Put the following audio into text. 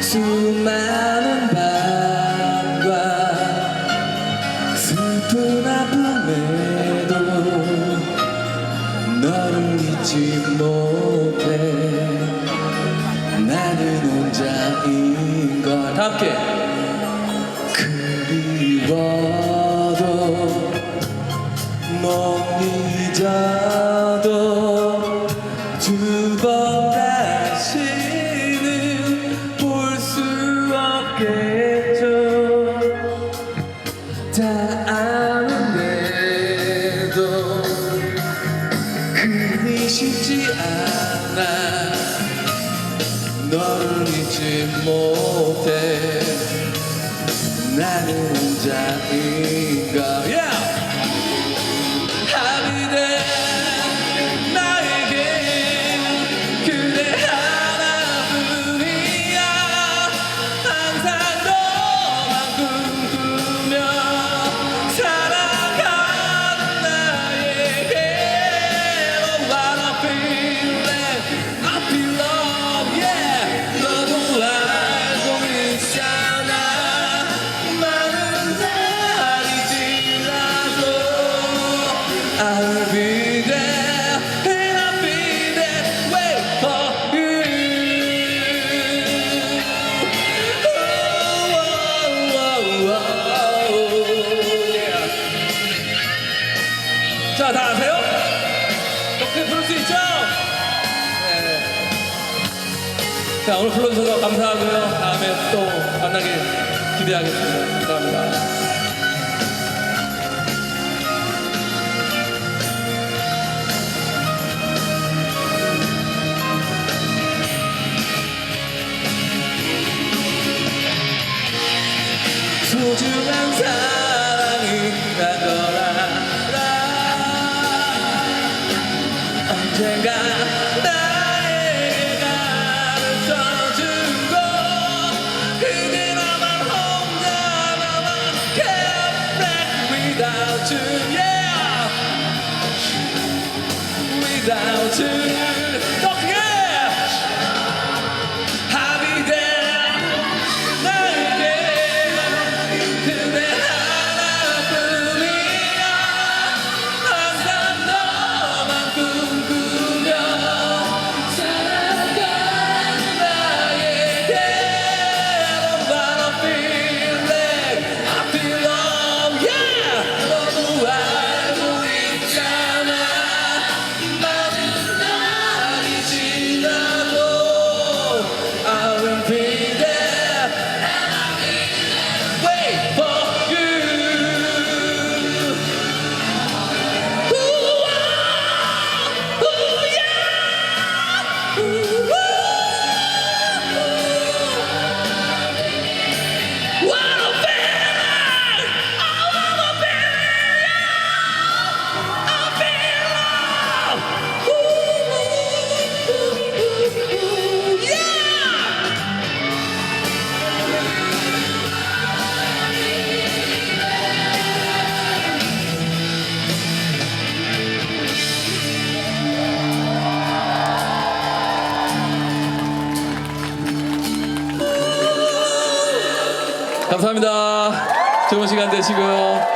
수많은 밤과 슬픈 아픔에도 너를 잊지 못해. 나는 혼자인 걸. 함께. 못 잊어도 두 번 다시는 볼 수 없겠죠. 다 아는데도 그리 쉽지 않아. 너를 잊지 못해. 나는 혼자인가 yeah! 자, 다 아세요? 어떻게 부를 수 있죠? 네. 자, 오늘 불러주셔서 감사하고요. 다음에 또 만나길 기대하겠습니다. 감사합니다. 소중한 사랑이 난거 언젠가 나에게 가르쳐준 거 그게 나만 혼자 나만 can't without you yeah without you 감사합니다. 좋은 시간 되시고요.